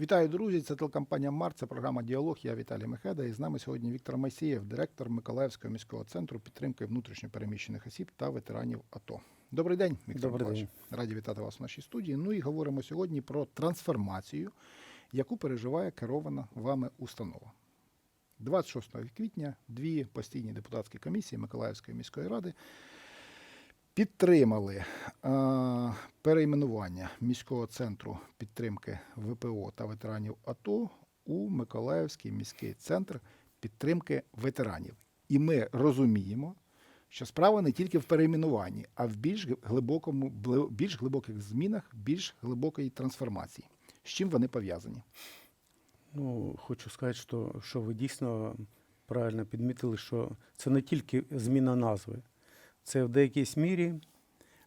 Вітаю, друзі! Це телекомпанія Март, це програма Діалог. Я Віталій Мехеда. І з нами сьогодні Віктор Майсієв, директор Миколаївського міського центру підтримки внутрішньопереміщених осіб та ветеранів АТО. Добрий день, Віктор Добрий Миколаївич. Раді вітати вас в нашій студії. Ну і говоримо сьогодні про трансформацію, яку переживає керована вами установа. 26 квітня дві постійні депутатські комісії Миколаївської міської ради підтримали е, перейменування міського центру підтримки ВПО та ветеранів АТО у Миколаївський міський центр підтримки ветеранів. І ми розуміємо, що справа не тільки в перейменуванні, а в більш глибокому, більш глибоких змінах, більш глибокої трансформації. З чим вони пов'язані? Ну, хочу сказати, що, що ви дійсно правильно підмітили, що це не тільки зміна назви, це в деякійсь мірі,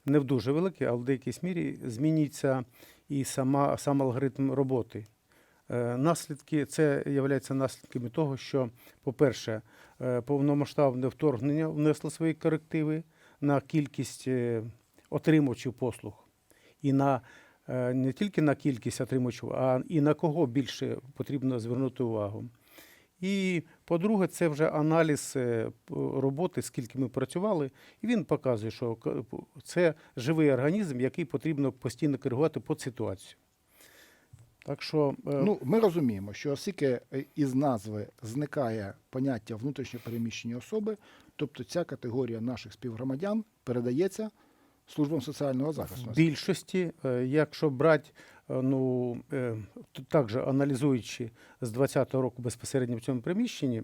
не в дуже великій, але в деякійсь мірі змінюється і сама, сам алгоритм роботи. Е, наслідки це є наслідками того, що, по-перше, е, повномасштабне вторгнення внесло свої корективи на кількість е, отримувачів послуг і на не тільки на кількість отримувачів, а і на кого більше потрібно звернути увагу. І по-друге, це вже аналіз е, роботи, скільки ми працювали, і він показує, що це живий організм, який потрібно постійно коригувати під ситуацію. Так що е, Ну, ми розуміємо, що оскільки е, із назви зникає поняття внутрішньопереміщені особи, тобто ця категорія наших співгромадян передається службам соціального захисту. В більшості, якщо брати, ну е, також аналізуючи з 20-го року безпосередньо в цьому приміщенні,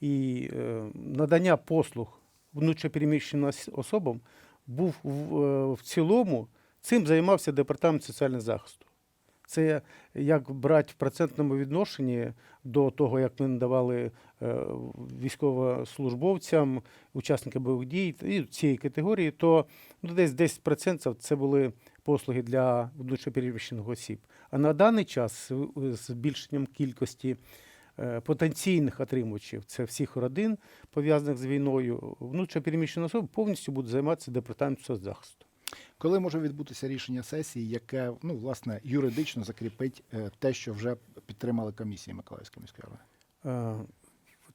і е, надання послуг внутрішньопереміщеним ос- особам був в, е, цілому цим займався департамент соціального захисту. Це як брати в процентному відношенні до того, як ми надавали е, військовослужбовцям, учасникам бойових дій і цієї категорії, то ну, десь 10% це були послуги для внутрішньопереміщених осіб. А на даний час з- збільшенням кількості е, потенційних отримувачів, це всіх родин, пов'язаних з війною, внутрішньопереміщені особи повністю будуть займатися департаментом соцзахисту. Коли може відбутися рішення сесії, яке ну власне юридично закріпить е, те, що вже підтримали комісії Миколаївської міської ради?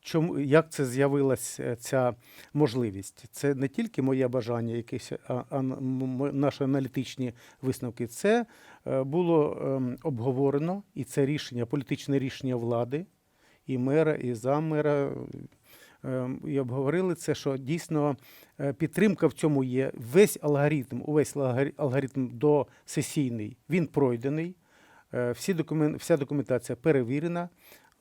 Е, Чому як це з'явилася ця можливість? Це не тільки моє бажання, якісь а, а м- наші аналітичні висновки. Це е, було ем, обговорено, і це рішення, політичне рішення влади, і мера, і заммера. ем, І обговорили це, що дійсно е, підтримка в цьому є. Весь алгоритм, увесь алгоритм до сесійний, він пройдений. Е, Всі докумен, вся документація перевірена.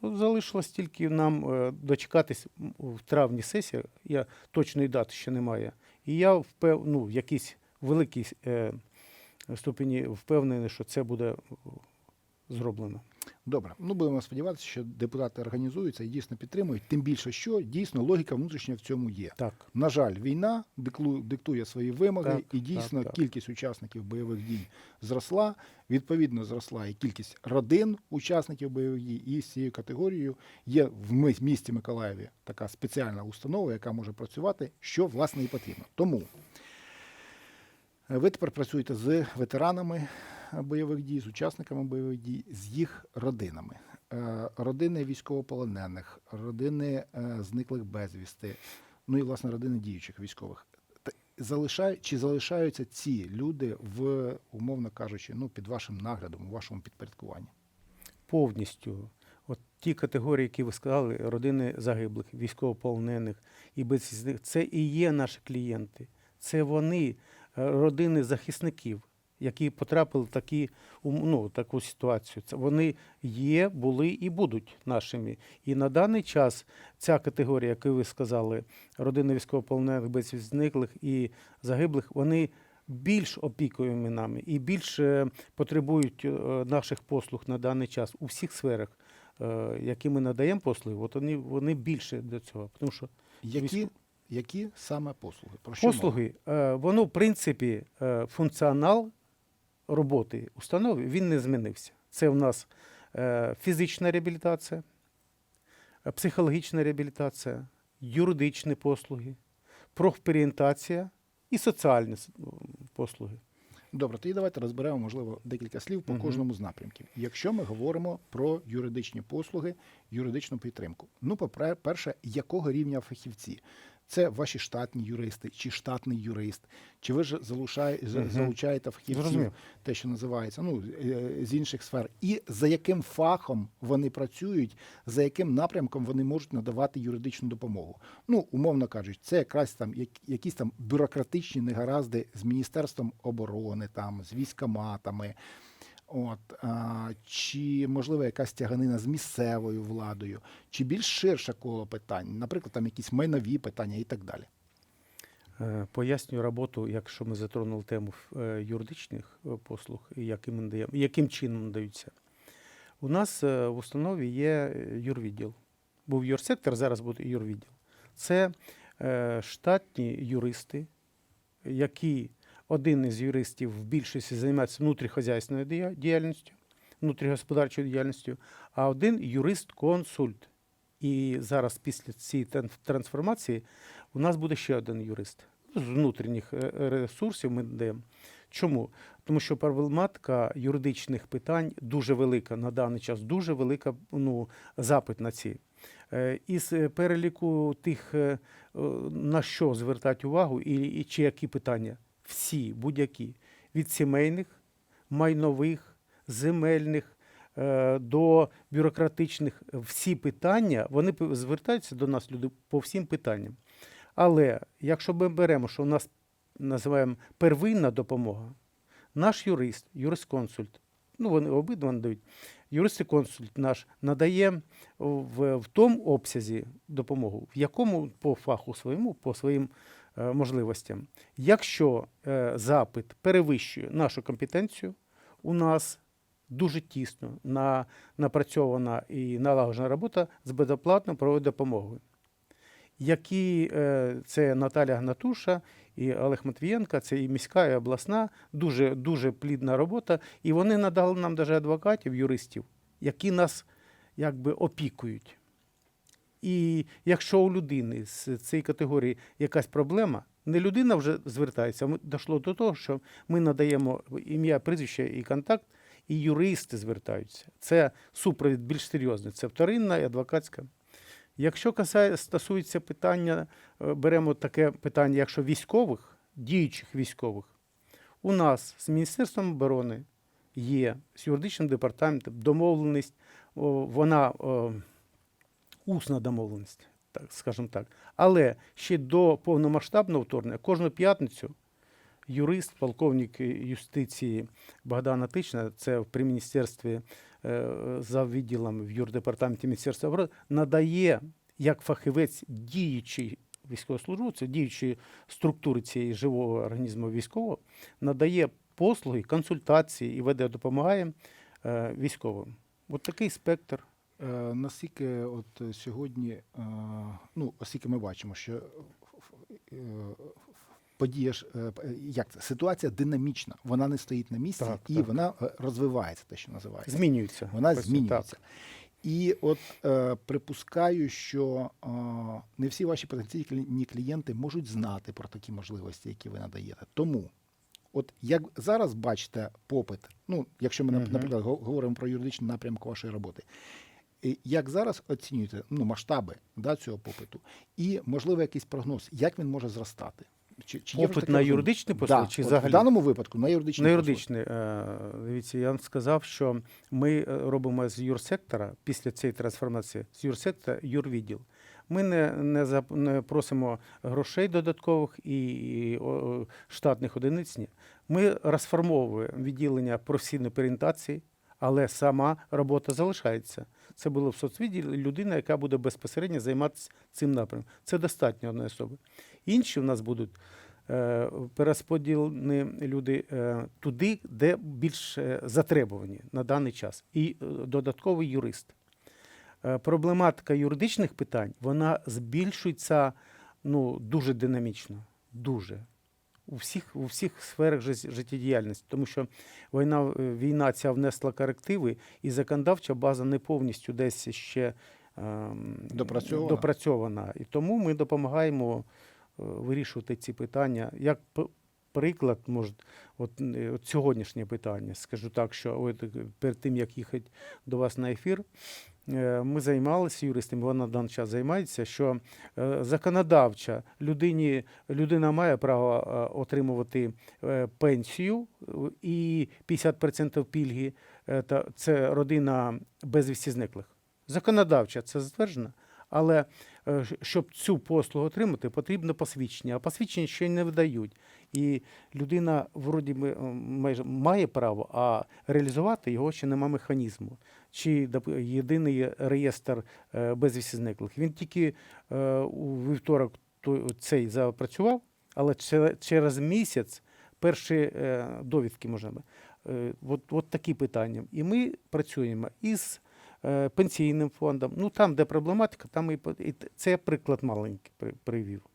Ну, Залишилось тільки нам е, дочекатись в травні сесії. Я точної дати ще немає. І я впев, ну, в якійсь великій е, ступені впевнений, що це буде е, зроблено. Добре, ну будемо сподіватися, що депутати організуються і дійсно підтримують. Тим більше, що дійсно логіка внутрішня в цьому є. Так. На жаль, війна диктує свої вимоги, Так, і дійсно так, так. кількість учасників бойових дій зросла. Відповідно, зросла і кількість родин учасників бойових дій. І з цією категорією є в місті Миколаєві така спеціальна установа, яка може працювати, що власне і потрібно. Тому е, ви тепер працюєте з ветеранами бойових дій, з учасниками бойових дій, з їх родинами. Е, Родини військовополонених, родини е, зниклих безвісти, ну і власне родини діючих військових. Залишай, чи залишаються ці люди в, умовно кажучи, ну під вашим наглядом, у вашому підпорядкуванні? повністю. От ті категорії, які ви сказали, родини загиблих, військовополонених і безвісних, це і є наші клієнти. Це вони, е, родини захисників, які потрапили в такі, ну, таку ситуацію. Це вони є, були і будуть нашими. І на даний час ця категорія, яку ви сказали, родини військовополонених, безвісних і загиблих, вони більш опікуємо нами і більш е, потребують е, наших послуг на даний час у всіх сферах, е, які ми надаємо послуги, от вони, вони більше до цього. Тому що Які, які саме послуги? Про що послуги, е, воно, в принципі, функціонал роботи установи він не змінився. Це у нас е, фізична реабілітація, е, психологічна реабілітація, юридичні послуги, профорієнтація і соціальні послуги. Добре, тоді давайте розберемо, можливо, декілька слів по Мгм. кожному з напрямків. Якщо ми говоримо про юридичні послуги, юридичну підтримку. Ну, попре- перше, якого рівня фахівці? Це ваші штатні юристи, чи штатний юрист, чи ви ж залучає, з- Мгм. залучаєте фахівців, те, що називається, ну, е, з інших сфер, і за яким фахом вони працюють, за яким напрямком вони можуть надавати юридичну допомогу. Ну, умовно кажучи, це якраз там як- якісь там бюрократичні негаразди з Міністерством оборони, там, з військоматами. От, а, чи можливо якась тяганина з місцевою владою, чи більш ширше коло питань, наприклад, там якісь майнові питання і так далі. Е, Пояснюю роботу, якщо ми затронули тему е, юридичних е, послуг, яким, ми яким чином надаються. У нас в установі є юрвідділ. Був юрсектор, зараз буде юрвідділ. Це штатні юристи, які один із юристів в більшості займається внутріхозяйственною діяльністю, внутрігосподарчою діяльністю, а один юрист-консульт. І зараз після цієї трансформації у нас буде ще один юрист. З внутрішніх е, ресурсів ми даємо. Чому? Тому що проблематика юридичних питань дуже велика на даний час, дуже велика ну, запит на ці. Е, Із е, переліку тих, на що звертати увагу, і, і чи які питання? Всі, будь-які. Від сімейних, майнових, земельних е, до бюрократичних, всі питання, вони звертаються до нас, люди, по всім питанням. Але якщо ми беремо, що у нас називаємо первинна допомога, наш юрист, юрист-консульт, ну вони обидва надають, юрист і консульт наш надає в, в тому обсязі допомогу, в якому по фаху своєму, по своїм можливостям. Якщо е, запит перевищує нашу компетенцію, у нас дуже тісно на, напрацьована і налагоджена робота з безоплатною правовою допомогою. Які е, це Наталя Гнатуша і Олег Матвієнка, це і міська, і обласна, дуже, дуже плідна робота. І вони надали нам навіть адвокатів, юристів, які нас якби опікують. І якщо у людини з цієї категорії якась проблема, не людина вже звертається, ми дійшло до того, що ми надаємо ім'я, прізвище і контакт, і юристи звертаються. Це супровід більш серйозний, це вторинна і адвокатська. Якщо стосується питання, е, беремо таке питання, якщо військових, діючих військових, у нас з Міністерством оборони є з юридичним департаментом домовленість, вона усна домовленість, так скажімо так. Але ще до повномасштабного вторгнення кожну п'ятницю юрист, полковник юстиції Богдана Тична, це при міністерстві е, за відділом в юрдепартаменті Міністерства оборони, надає як фахівець діючий військовослужбовця, діючої структури цієї живого організму військового, надає послуги, консультації і веде допомагає е, військовим. От такий спектр. Е, наскільки от сьогодні, е, ну, оскільки ми бачимо, що е, подія ж, як це, ситуація динамічна, вона не стоїть на місці Так, і так. вона розвивається, те, що називається. Змінюється. Вона так. змінюється. І от е, припускаю, що е, не всі ваші потенційні клієнти можуть знати про такі можливості, які ви надаєте. Тому, от як зараз бачите попит, ну якщо ми, нап- Мгм. наприклад, говоримо про юридичний напрямок вашої роботи, як зараз оцінюєте ну, масштаби да, цього попиту, і можливо якийсь прогноз, як він може зростати? Чи, чи є Попит на юридичні послуги да, чи взагалі? В даному випадку на юридичні На юридичний. е, Дивіться, я вам сказав, що ми е, робимо з юрсектора після цієї трансформації, з юрсектора юрвідділ. Ми не, не, зап- не просимо грошей додаткових і, і о, штатних одиниць. Ні. Ми розформовуємо відділення професійної орієнтації, але сама робота залишається. Це було в соцвідділі людина, яка буде безпосередньо займатися цим напрямком. Це достатньо одної особи. Інші в нас будуть е, перерозподілені люди е, туди, де більш е, затребувані на даний час, і е, додатковий юрист. Е, Проблематика юридичних питань вона збільшується ну, дуже динамічно. Дуже. У всіх, у всіх сферах життєдіяльності, тому що війна, е, війна ця внесла корективи, і законодавча база не повністю десь ще ем, Допрацьована. допрацьована. І тому ми допомагаємо е, вирішувати ці питання як приклад, може, от, е, от сьогоднішнє питання. Скажу так, що от, перед тим, як їхати до вас на ефір, ми займалися юристами, вона на даний час займається, що е, законодавча людині, людина має право е, отримувати е, пенсію е, і 50% пільги, е, це родина безвісті зниклих. Законодавча це затверджено, але е, щоб цю послугу отримати, потрібно посвідчення, а посвідчення ще й не видають. І людина вроді е, майже має право, а реалізувати його ще нема механізму. Чи єдиний реєстр е, безвісті зниклих. Він тільки е, у вівторок цей запрацював, але через місяць перші е, довідки можна. от, от такі питання. І ми працюємо із пенсійним фондом. Ну там, де проблематика, там і це приклад маленький привів.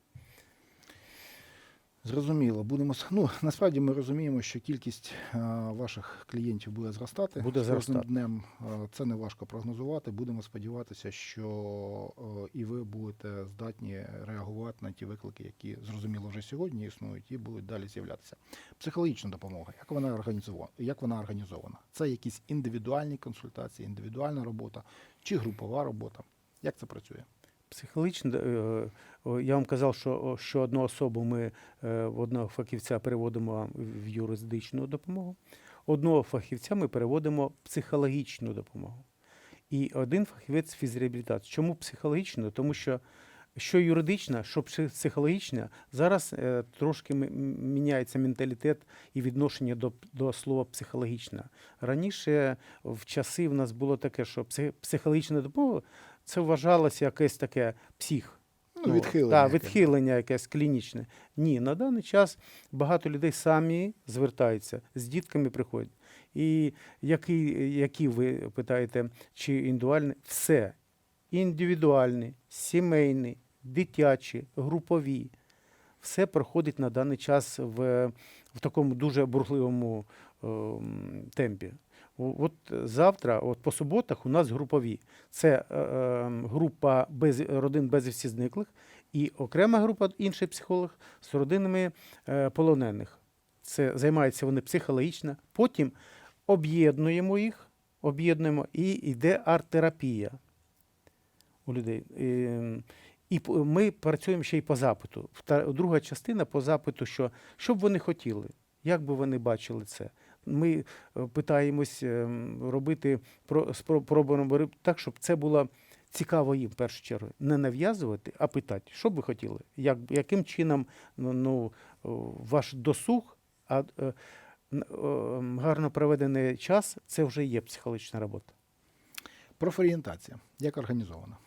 Зрозуміло, будемо ну насправді ми розуміємо, що кількість е, ваших клієнтів буде зростати. Буде з кожним днем. Е, Це не важко прогнозувати. Будемо сподіватися, що е, і ви будете здатні реагувати на ті виклики, які зрозуміло вже сьогодні існують, і будуть далі з'являтися. Психологічна допомога. Як вона організована? Як вона організована? Це якісь індивідуальні консультації, індивідуальна робота чи групова робота? Як це працює? Психологічно, е, я вам казав, що, що одну особу ми е, одного фахівця переводимо в юридичну допомогу, одного фахівця ми переводимо в психологічну допомогу. І один фахівець фізреабілітації. Чому психологічно? Тому що що юридична, що психологічна, зараз е, трошки міняється менталітет і відношення до, до слова психологічна. Раніше в часи в нас було таке, що псих- психологічна допомога це вважалося якесь таке псих. Ну, відхилення. Так, відхилення якесь клінічне. Ні, на даний час багато людей самі звертаються, з дітками приходять. І які, які ви питаєте, чи індивідуальні? Все. Індивідуальні, сімейні, дитячі, групові. Все проходить на даний час в, в такому дуже бурхливому ем, темпі. От завтра, от по суботах, у нас групові. Це е, е, група без, родин безвісті зниклих і окрема група інший психолог з родинами е, полонених. Це займаються вони психологічно. Потім об'єднуємо їх, об'єднуємо і йде арт-терапія у людей. Ем, І ми працюємо ще й по запиту. Друга частина по запиту, що, що б вони хотіли, як би вони бачили це. Ми е, питаємось ем, робити, пробуємо так, щоб це було цікаво їм в першу чергу. Не нав'язувати, а питати, що б ви хотіли, як, яким чином ну, ну, ваш досуг, а е, гарно проведений час це вже є психологічна робота. Профорієнтація. Як організована?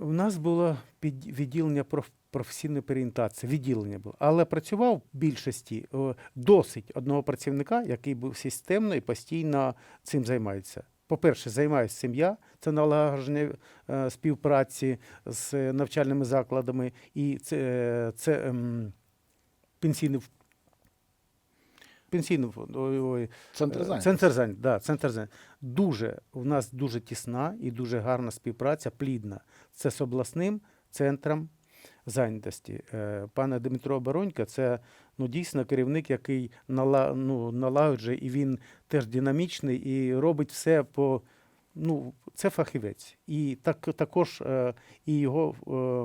У нас було під відділення проф- професійної орієнтації, відділення було. Але працював в більшості досить одного працівника, який був системно і постійно цим займається. По-перше, займається сім'я, це налагодження е, співпраці з навчальними закладами, і це, це ем, пенсійний ф- пенсійний фонд. Ой, ой, Центр Е, зайнятості. Центр зайнятості, да, центр зайнятості. Дуже, у нас дуже тісна і дуже гарна співпраця, плідна. Це з обласним центром зайнятості. Е, Пане Дмитро Баронька, це ну, дійсно керівник, який нала, ну, налагоджує, і він теж динамічний і робить все по. Ну, це фахівець. І так, також е, і його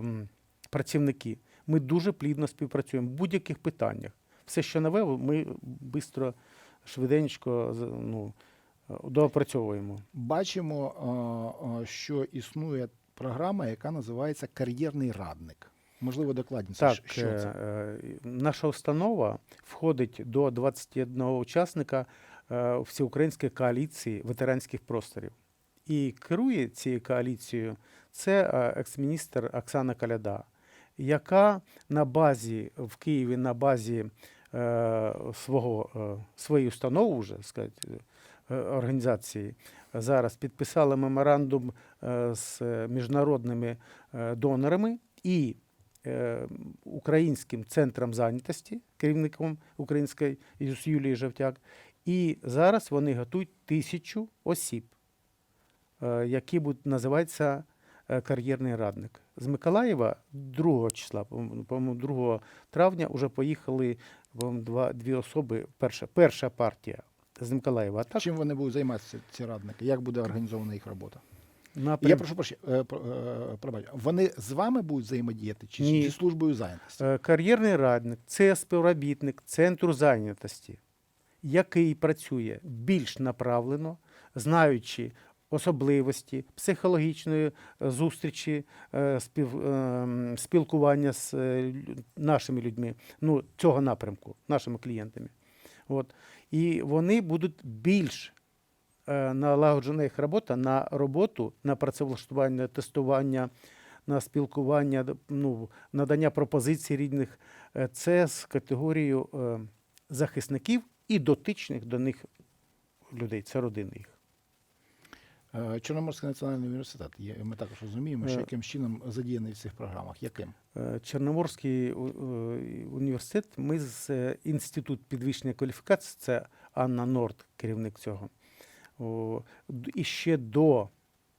ем, працівники. Ми дуже плідно співпрацюємо в будь-яких питаннях. Все, що нове, ми швидко, швиденько ну, е, доопрацьовуємо. Бачимо, а, а, що існує програма, яка називається Кар'єрний радник. Можливо, докладніше, Так, що е, це. е, наша установа входить до 21 учасника е, всеукраїнської коаліції ветеранських просторів. І керує цією коаліцією це е, екс-міністр Оксана Каляда, яка на базі в Києві на базі е, свого, е, своєї установи вже сказати, е, організації зараз підписала меморандум е, з міжнародними е, донорами і е, Українським центром зайнятості, керівником української з Юлії Жовтяк. І зараз вони готують тисячу осіб, е, які будуть називатися е, кар'єрний радник. З Миколаєва 2 числа, по-моєму, по-моєму, 2 травня вже поїхали два, дві особи. Перша, перша партія з Миколаєва. Так Чим вони будуть займатися, ці радники? Як буде організована їх робота? напрям- Я прошу прощення, е, про- е, пробач, вони з вами будуть взаємодіяти чи Ні. зі службою зайнятості? Е, Кар'єрний радник це співробітник центру зайнятості, який працює більш направлено, знаючи особливості психологічної е, зустрічі, е, е, спілкування з нашими людьми, ну, цього напрямку, нашими клієнтами. От. І вони будуть більш налагоджена їх робота на роботу, на працевлаштування, тестування, на спілкування, ну, надання пропозицій рідних. Це з категорією захисників і дотичних до них людей. Це родини їх. Е, Чорноморський національний університет. Ми також розуміємо, що Е. яким чином задіяний в цих програмах. Яким? Е, Чорноморський університет, ми з інститут підвищення кваліфікації, це Анна Норд, керівник цього. І ще до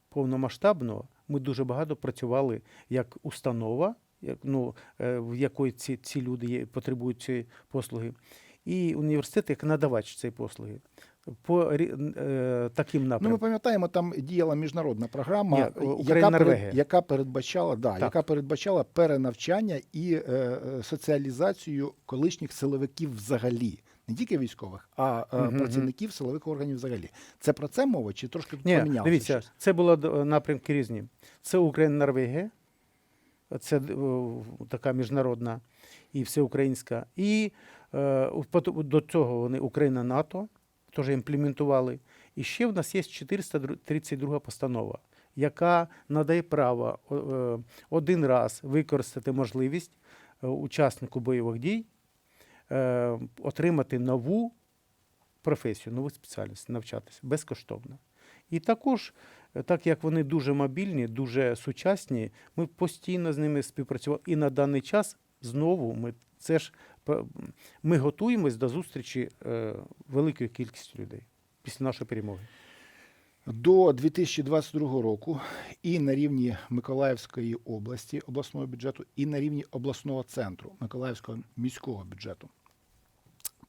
повномасштабного ми дуже багато працювали як установа, як, ну, в якої ці, ці люди є, потребують цієї послуги, і університет як надавач цієї послуги. По е, таким Ну, ми пам'ятаємо, там діяла міжнародна програма, Ні, е, яка, перед, яка передбачала, да, Так. яка передбачала перенавчання і е, е, соціалізацію колишніх силовиків взагалі. Не тільки військових, а мгм. працівників силових органів взагалі. Це про це мова чи трошки Ні, помінялося? дивіться, щось? це було д- напрямки різні. Це Україна Норвегія, це о, така міжнародна і всеукраїнська. І е, до цього вони Україна НАТО теж імплементували. І ще в нас є 432 постанова, яка надає право е, один раз використати можливість е, учаснику бойових дій е, отримати нову професію, нову спеціальність, навчатися безкоштовно. І також, так як вони дуже мобільні, дуже сучасні, ми постійно з ними співпрацювали. І на даний час знову ми це ж ми готуємось до зустрічі е, великої кількості людей після нашої перемоги. До 2022 року і на рівні Миколаївської області обласного бюджету, і на рівні обласного центру Миколаївського міського бюджету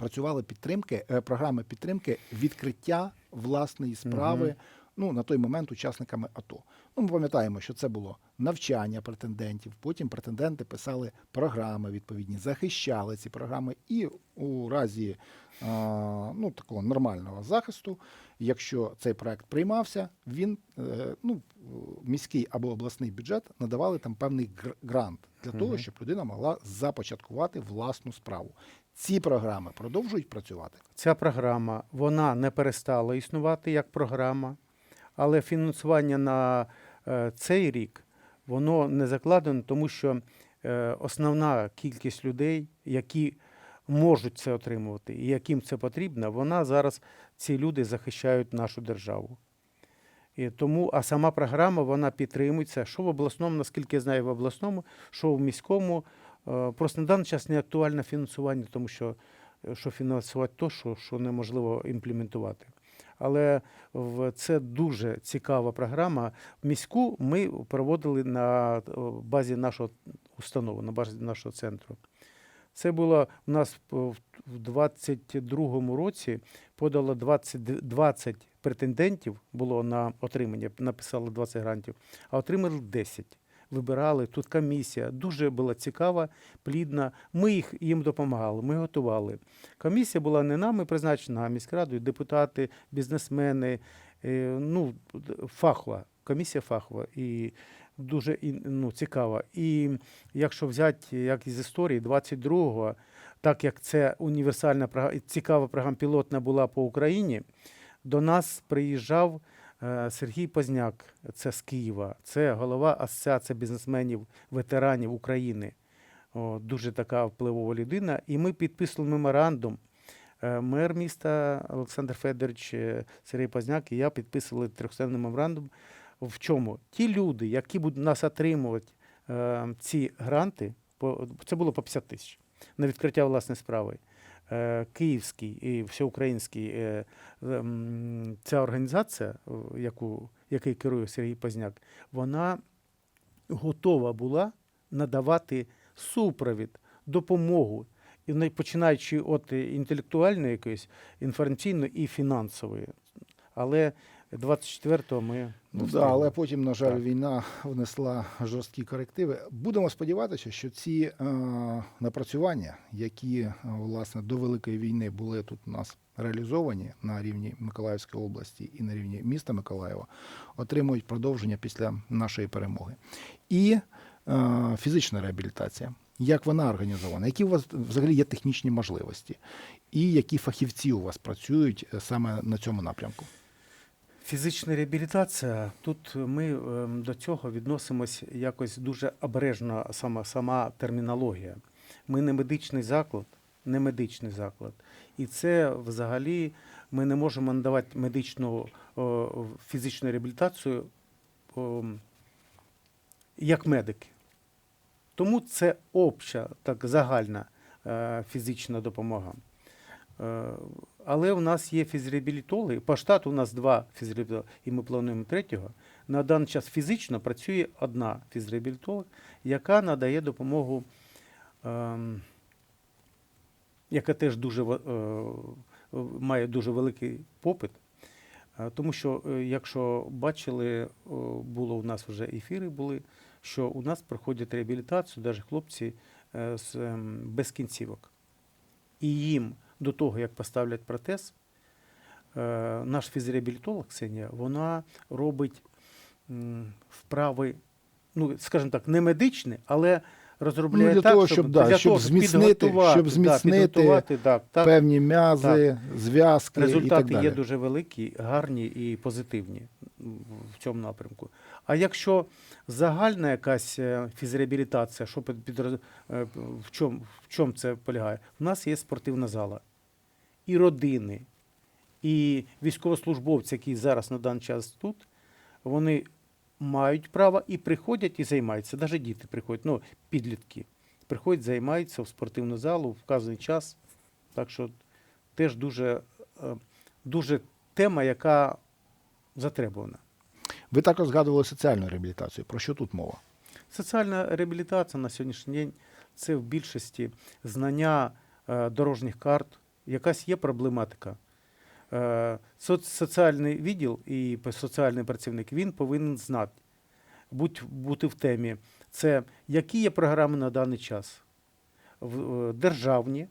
працювали підтримки, е, програми підтримки відкриття власної справи. Мгм. Ну, на той момент учасниками АТО. Ну, ми пам'ятаємо, що це було навчання претендентів. Потім претенденти писали програми відповідні, захищали ці програми. І у разі а, ну, такого нормального захисту, якщо цей проект приймався, він е, ну, міський або обласний бюджет надавали там певний гр- грант для того, щоб людина могла започаткувати власну справу. Ці програми продовжують працювати. Ця програма вона не перестала існувати як програма, але фінансування на е, цей рік воно не закладено, тому що е, основна кількість людей, які можуть це отримувати і яким це потрібно, вона зараз ці люди захищають нашу державу. І тому, а сама програма вона підтримується, що в обласному, наскільки я знаю, в обласному, що в міському. Е, Просто на даний час не актуальне фінансування, тому що що фінансувати то, що, що неможливо імплементувати. Але це дуже цікава програма. Міську ми проводили на базі нашого установи, на базі нашого центру. Це було у нас в в 22-му році подало 20, 20 претендентів було на отримання, написали 20 грантів, а отримали 10. Вибирали тут комісія. Дуже була цікава, плідна. Ми їх їм допомагали, ми готували. Комісія була не нами призначена, а міськрадою, депутати, бізнесмени. е, Ну, фахова, комісія фахова і дуже ну, цікава. І якщо взяти як із історії 22-го, так як це універсальна цікава програма пілотна була по Україні, до нас приїжджав Сергій Позняк, це з Києва, це голова Асоціації бізнесменів, ветеранів України. О, дуже така впливова людина. І ми підписували меморандум. Е, Мер міста Олександр Федорович е, Сергій Позняк і я підписували трьохсенний меморандум. В чому? Ті люди, які будуть нас отримувати е, ці гранти, це було по 50 тисяч на відкриття власної справи. Е, Київський і всеукраїнський е, ця організація, яку, який керує Сергій Пазняк, вона готова була надавати супровід, допомогу, починаючи від інтелектуальної якоїсь, інформаційної і фінансової. Але 24-го ми Ну, да, але потім, на жаль, Так. війна внесла жорсткі корективи. Будемо сподіватися, що ці е, напрацювання, які е, власне до великої війни були тут у нас реалізовані на рівні Миколаївської області і на рівні міста Миколаєва, отримують продовження після нашої перемоги. І е, фізична реабілітація. Як вона організована? Які у вас взагалі є технічні можливості? І які фахівці у вас працюють е, саме на цьому напрямку? Фізична реабілітація. Тут ми ем, до цього відносимось якось дуже обережно, сама, сама термінологія. Ми не медичний заклад, не медичний заклад. І це взагалі ми не можемо надавати медичну фізичну реабілітацію як медики. Тому це обща, так загальна е, фізична допомога. Е, Але у нас є фізреабілітологи. По штату у нас два фізреабілітологи, і ми плануємо третього. На даний час фізично працює одна фізреабілітолог, яка надає допомогу, ем, яка теж дуже е, має дуже великий попит. Е, Тому що, е, якщо бачили, о, було у нас вже ефіри були, що у нас проходять реабілітацію, навіть хлопці е, з, ем, без кінцівок. І їм до того, як поставлять протез, е, наш фізреабілітолог Ксенія, вона робить вправи, ну, скажімо так, не медичні, але розробляє Ну, для так, того, щоб, да, для щоб того, зміцнити- щоб зміцнити підготувати, так, Певні м'язи, зв'язки і так Результати далі. є дуже великі, гарні і позитивні в цьому напрямку. А якщо загальна якась е, фізреабілітація, що під, під, е, в чому в чому це полягає? У нас є спортивна зала. І родини, і військовослужбовці, які зараз на даний час тут, вони мають право і приходять і займаються. Навіть діти приходять, ну, підлітки. Приходять, займаються в спортивну залу в вказаний час. Так що теж дуже, е, дуже тема, яка затребувана. Ви також згадували соціальну реабілітацію. Про що тут мова? Соціальна реабілітація на сьогоднішній день це в більшості знання е, дорожніх карт, якась є проблематика. Е, соціальний відділ і соціальний працівник він повинен знати, бути в темі. Це які є програми на даний час? Е, Державні,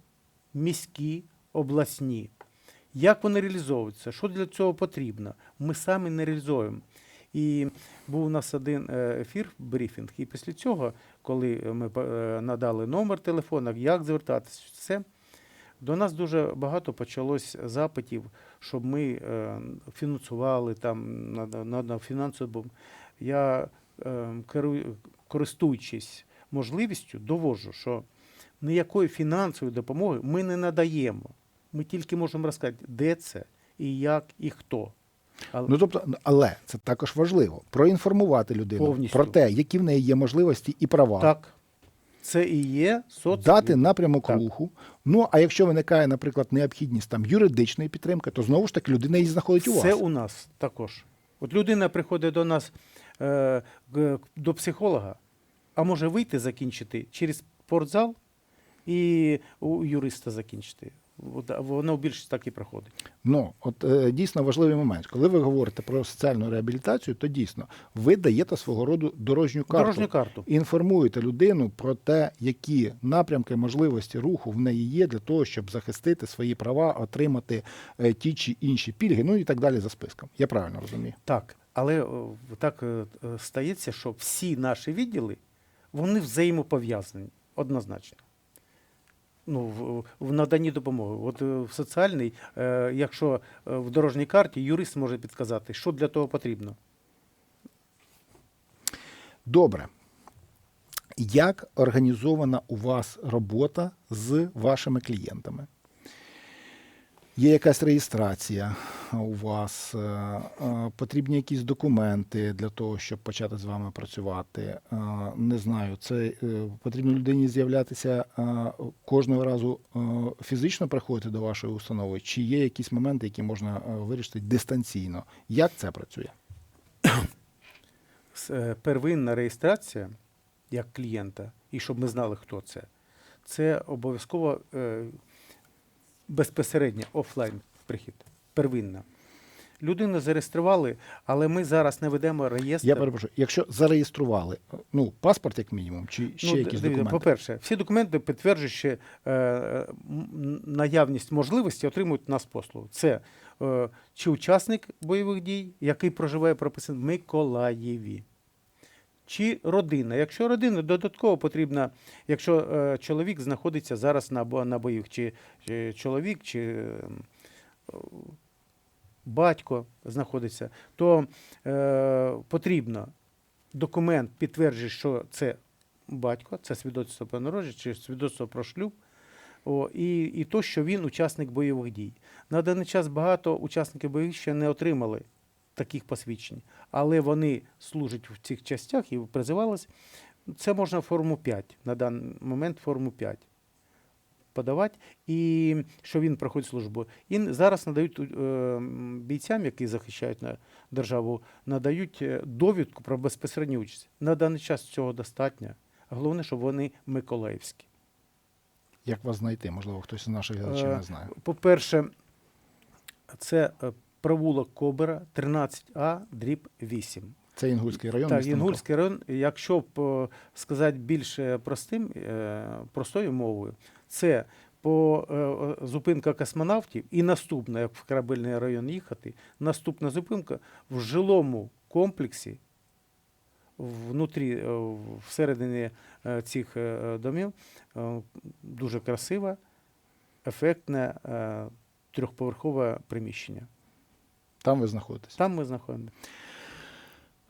міські, обласні. Як вони реалізовуються? Що для цього потрібно? Ми самі не реалізуємо. І був у нас один е, ефір, брифінг, і після цього, коли ми надали номер телефона, як звертатись, все, до нас дуже багато почалось запитів, щоб ми е, фінансували там на, на, на фінансову. Я е, керую, користуючись можливістю, довожу, що ніякої фінансової допомоги ми не надаємо. Ми тільки можемо розказати, де це, і як, і хто. Але Ну тобто, але це також важливо проінформувати людину Повністю. про те, які в неї є можливості і права, так, це і є соц... дати напрямок Так. руху. Ну а якщо виникає, наприклад, необхідність там юридичної підтримки, то знову ж таки людина її знаходить у Це у нас також. От людина приходить до нас е, до психолога, а може вийти закінчити через спортзал і у юриста закінчити. Воно більше так і проходить. Ну, от е, дійсно важливий момент. Коли ви говорите про соціальну реабілітацію, то дійсно ви даєте свого роду дорожню карту. Дорожню карту. Інформуєте людину про те, які напрямки можливості руху в неї є для того, щоб захистити свої права, отримати е, ті чи інші пільги, ну і так далі за списком. Я правильно розумію. Так, але так е, стається, що всі наші відділи вони взаємопов'язані однозначно. Ну, в, в наданні допомоги. От е, в соціальній, е, якщо е, в дорожній карті юрист може підказати, що для того потрібно. Добре. Як організована у вас робота з вашими клієнтами? Є якась реєстрація у вас, е, е, потрібні якісь документи для того, щоб почати з вами працювати. Е, Не знаю, це потрібно людині з'являтися кожного разу фізично приходити до вашої установи, чи є якісь моменти, які можна вирішити дистанційно? Як це працює? первинна реєстрація як клієнта, і щоб ми знали, хто це, це обов'язково безпосередньо офлайн прихід, первинна. Людину зареєстрували, але ми зараз не ведемо реєстр. Я перепрошую, якщо зареєстрували, ну, паспорт як мінімум, чи ще Ну, якісь документи? По-перше, всі документи підтверджують, що е, наявність можливості отримують у нас послугу. Це е, чи учасник бойових дій, який проживає прописаний в Миколаєві, чи родина. Якщо родина, додатково потрібна, якщо е, чоловік знаходиться зараз на, на бойових, чи, чи чоловік, чи е, батько знаходиться, то е, потрібно документ підтверджує, що це батько, це свідоцтво про народження чи свідоцтво про шлюб, о, і, і то, що він учасник бойових дій. На даний час багато учасників бойових ще не отримали таких посвідчень, але вони служать в цих частях і призивались. Це можна форму 5, на даний момент форму 5 подавати, і що він проходить службу. І зараз надають е, бійцям, які захищають на державу, надають е, довідку про безпосередню участь. На даний час цього достатньо. Головне, щоб вони миколаївські. Як вас знайти? Можливо, хтось з наших глядачів Е, не знає. По-перше, це провулок Кобера, 13А, дріб 8. Це Інгульський район. Так. Інгульський район, якщо б е, сказати більш простим, е, простою мовою, це по е, зупинка космонавтів і наступна, як в корабельний район їхати, наступна зупинка в жилому комплексі, внутрі, всередині цих домів, дуже красиве, ефектне трьохповерхове приміщення. Там ви знаходитесь. Там ми знаходимося.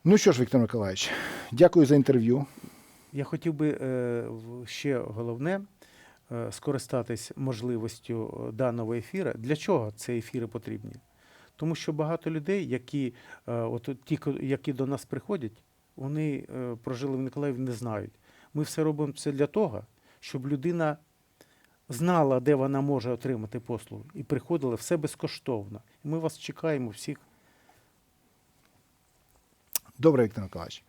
Ну що ж, Віктор Миколаївич, дякую за інтерв'ю. Я хотів би е, ще головне е, скористатись можливістю е, даного ефіру. Для чого ці ефіри потрібні? Тому що багато людей, які, е, от ті, які до нас приходять, вони е, прожили в Миколаєві, не знають. Ми все робимо це для того, щоб людина знала, де вона може отримати послугу, і приходила все безкоштовно. І ми вас чекаємо всіх. Добре, Віктор Миколаївич.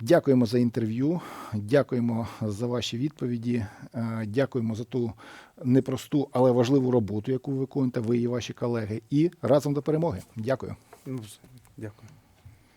Дякуємо за інтерв'ю, дякуємо за ваші відповіді, е, дякуємо за ту непросту, але важливу роботу, яку ви виконуєте, ви і ваші колеги. І разом до перемоги. Дякую. Ну. Дякую.